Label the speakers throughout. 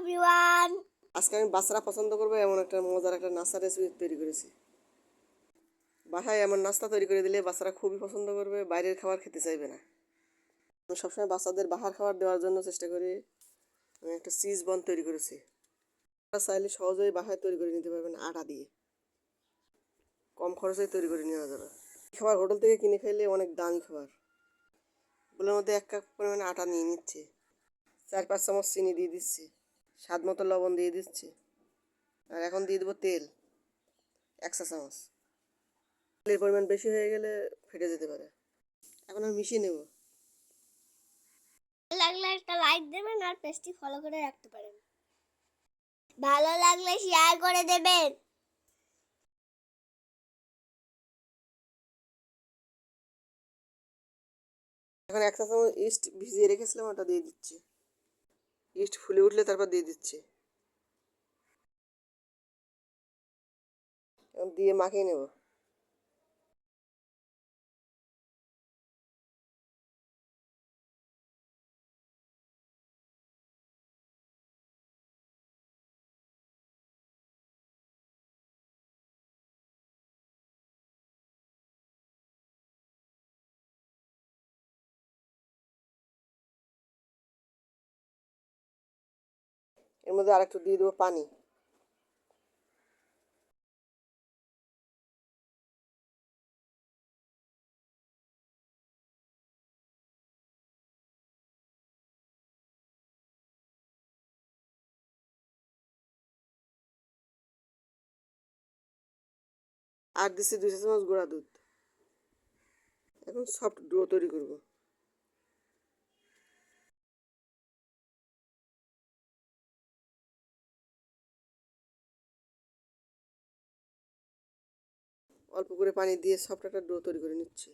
Speaker 1: Everyone
Speaker 2: আজকে আমি বাচ্চারা পছন্দ করবে, এমন একটা মজার একটা নাস্তা রেসিপি তৈরি করেছি। বাসায় এমন নাস্তা তৈরি করে দিলে বাচ্চারা খুবই পছন্দ করবে, বাইরের খাবার খেতে চাইবে না। আমি সবসময় বাচ্চাদের বাহার খাবার দেওয়ার জন্য চেষ্টা করি। আমি একটা চিজ বন তৈরি করেছি। আপনারা চাইলে সহজেই বাসায় তৈরি করে নিতে পারবেন আটা দিয়ে। কম খরচে তৈরি করে নেওয়া যাবে। খাবার হোটেল থেকে কিনে খাইলে অনেক দামি খাবার। ওগুলোর মধ্যে এক কাপ পরিমাণে আটা নিয়ে নিচ্ছে। চার পাঁচ চামচ চিনি দিয়ে দিচ্ছি। স্বাদ মতো লবণ দিয়ে দিচ্ছি। আর এখন দিয়ে দেবো তেল এক চা চামচ। তেলের পরিমাণ বেশি হয়ে গেলে ফেটে যেতে পারে। এখন আমি মিশিয়ে নেব।
Speaker 1: লাগলে একটা লাইক দেবেন আর পেজটি ফলো করে রাখতে পারেন। ভালো লাগলে শেয়ার করে দেবেন।
Speaker 2: এখন এক চা চামচ ইস্ট ভিজিয়ে রেখেছিলাম ওটা দিয়ে দিচ্ছি। ইস্ট ফুলে উঠলে তারপর দিয়ে দিচ্ছি। দিয়ে মাখিয়ে নেব। এর মধ্যে আরেকটু দিয়ে দেবো পানি। আর দিচ্ছি দুই চামচ গুঁড়া দুধ। এখন সফট ডো তৈরি করব। অল্প করে পানি দিয়ে সফট একটা ডো তৈরি করে নিচ্ছি।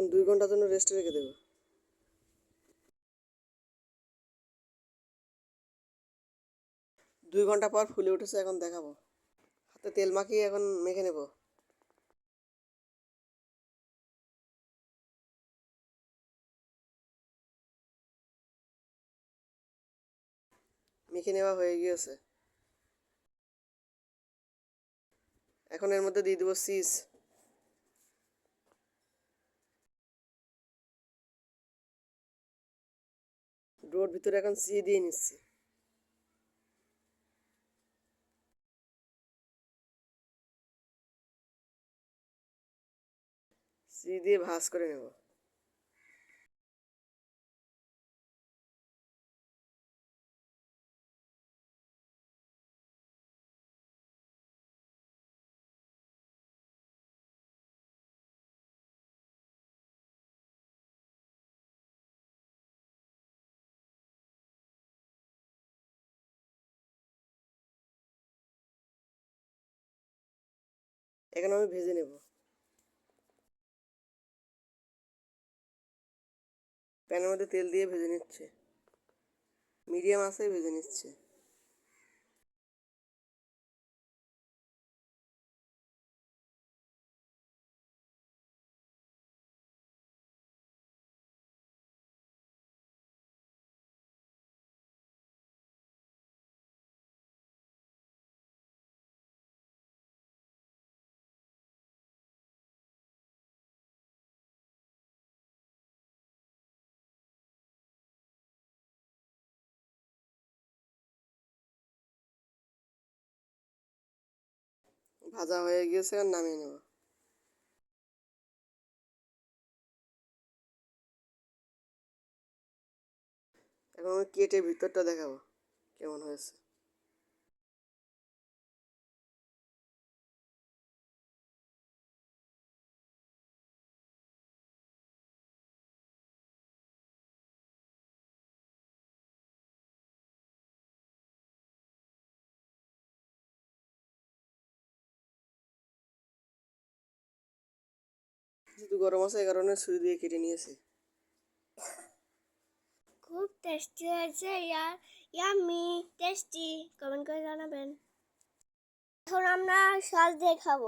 Speaker 2: এখন দুই ঘণ্টার জন্য রেস্টে রেখে দেবো। দুই ঘণ্টা পর ফুলে উঠেছে, এখন দেখাবো। হাতে তেল মাখিয়ে এখন মেখে নেব। মেখে নেওয়া হয়ে গিয়েছে। এখন এর মধ্যে দিয়ে দেবো চিজ। ডোর ভিতরে এখন সি দিয়ে নিচ্ছি। সি দিয়ে ভাস করে নেব। এখন আমি ভেজে নেব। প্যানের মধ্যে তেল দিয়ে ভেজে নিচ্ছে। মিডিয়াম আসে ভেজে নিচ্ছে। ভাজা হয়ে গিয়েছে আর নামিয়ে নেব। এখন কেটে ভিতরটা দেখাবো কেমন হয়েছে। যেহেতু গরম আছে, এই কারণে ছুরি দিয়ে কেটে নিয়েছে।
Speaker 1: খুব টেস্টি হয়েছে, ইয়ার ইয়ামি টেস্টি কমেন্ট করে জানাবেন। এখন আমরা সস দিয়ে খাব।